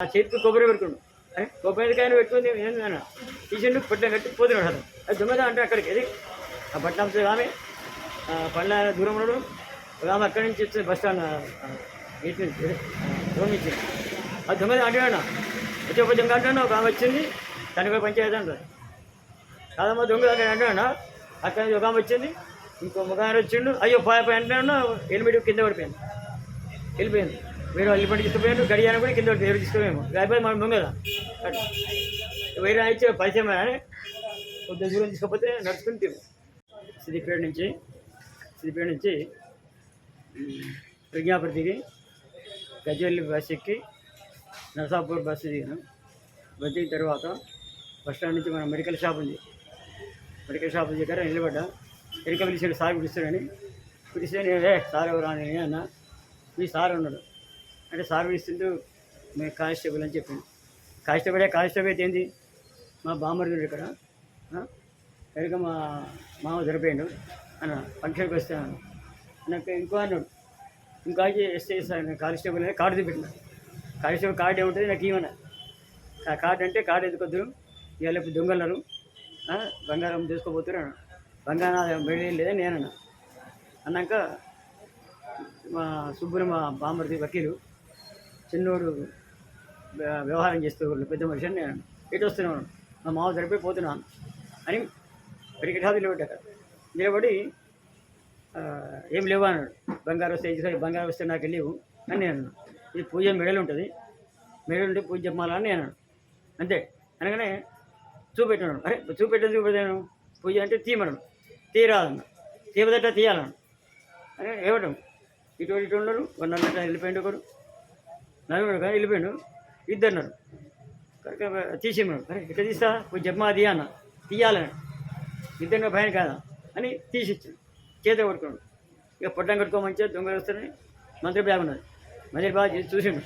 ఆ చేతికి కొబ్బరి పెట్టుకుండు కొబ్బరికాయను పెట్టుకుంది ఏంటన్నా తీసిండు పొట్లం కట్టి పోతున్నాడు అతను. అది దొంగదా అంటే అక్కడికి? అది ఆ పట్నం ఆమె ఆ, పండ్ల దూరం ఉన్నాడు. ఆమె అక్కడి నుంచి వచ్చింది బస్ స్టాండ్ ఆ, ఇటు నుంచి ఆ, దూరం నుంచి. అది దొంగదా అంటున్నాడు వచ్చే ఒక దొంగ అంటాను ఒక ఆమె వచ్చింది తనకు పంచాయతీ అంటారు. కాదమ్మా దొంగ అక్కడ అంటాడు అక్కడ నుంచి ఒక ఆమె వచ్చింది ఇంకో మగారు వచ్చిండు. అయ్యో పాయ పై అంటాడు హెల్మెట్ కింద పడిపోయింది. వెళ్ళిపోయింది. వేరే వాళ్ళు ఇప్పటికి తీసుకుపోయాడు గడియాన కూడా కింద ఎవరు తీసుకుపోయాము లేకపోతే మనం దొంగ వేరే అయితే పరిచయం కొద్ది దూరం తీసుకపోతే నడుచుకుని తిరుగు. సిద్దిపేట నుంచి సిద్దిపేట నుంచి ఉమ్, ప్రజ్ఞాపతి దిగి గజ్వెల్లి బస్ ఎక్కి నరసాపూర్ బస్సు దిగాను. బస్ దిగిన తర్వాత బస్ స్టాండ్ నుంచి మన మెడికల్ షాప్ ఉంది. మెడికల్ షాప్ దగ్గర నిలబడ్డా. ఎరిక పిలిచాడు సార్ పిలుస్తాడని. పిలిస్తే నేను ఏ సార్ ఎవరు అని అన్న. మీ సార్ ఉన్నాడు. అంటే సార్ ఇస్తుంటూ మేము కానిస్టేబుల్ అని చెప్పింది కానిస్టేబులే కానిస్టేబుల్ అయితే ఏంది? మా బామ్మర్దుడు ఇక్కడ. కనుక మా మామ దొరిపోయాడు అన్న ఫంక్షన్కి వస్తాను నాకు ఇంకో అన్నాడు ఇంకా ఎస్ఐ సార్ కానిస్టేబుల్ అనేది కార్డు చూపెట్టిన కానిస్టేబుల్ కార్డు ఏముంటుంది? నాకు ఏమన్నా ఆ కార్డు అంటే కార్డు ఎందుకొద్దు ఇవాళ ఇప్పుడు దొంగలరు. బంగారం తీసుకోబోతున్నారు అన్న. బంగారం బయట లేదా నేనన్నా. అన్నాక మా సుబ్బుని మా బామ్మర్ది వకీలు చిన్నోడు వ్యవహారం చేస్తూ పెద్ద మనిషి నేను ఇటు వస్తున్నాను మా మామ జరిపి పోతున్నాను అని ఇక్కడికి నిలబడ్డాక నిలబడి ఏం లేవు అన్నాడు. బంగారం వస్తే ఇది సరే బంగారం వస్తే నాకు లేవు అని నేను అన్నాను. ఇది పూజ మెడలు ఉంటుంది. మెడలు ఉంటే పూజ చెప్పాలా అని నేను అంతే. అనగానే చూపెట్టాను. అరే చూపెట్టాను చూపెట్టాను పూజ అంటే తీయమన్నాడు. తీయరాదన్న తీయబదట తీయాలన్నాడు అని ఇవ్వడం ఇటు ఇటు వన్ ఒక నల్లట వెళ్ళిపోయిండు ఒకడు. నలుగురు కానీ వెళ్ళిపోయిండు. ఇద్దరున్నారు. కనుక తీసేమన్నాడు అరే ఇట్లా తీస్తా? కొంచెం చెప్పమా అది అన్న. తీయాలని ఇద్దరు భయం కాదా? అని తీసిచ్చాడు. చేత కొట్టుకున్నాడు ఇక పొట్టం కట్టుకోమంచి దొంగలు వస్తారని మంత్రి బ్యాగ్ ఉన్నది. మంత్రి బాగా చూసిండు.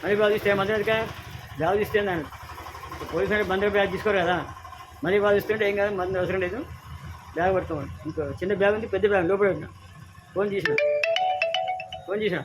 మంత్రి బాగా చూస్తే మంత్రి అందుకే బ్యాగ్ తీస్తే ఆయన పోలీసు అంటే మంత్రి బ్యాగ్ తీసుకోరు కదా. మంత్రి బాగా చూస్తుంటే ఏం కాదు మంది అవసరం లేదు. బ్యాగ్ పట్టుకోమని. ఇంకో చిన్న బ్యాగ్ ఉంది పెద్ద బ్యాగ్ లోపల పెట్టిన. ఫోన్ చేసిన ఫోన్ చేసిన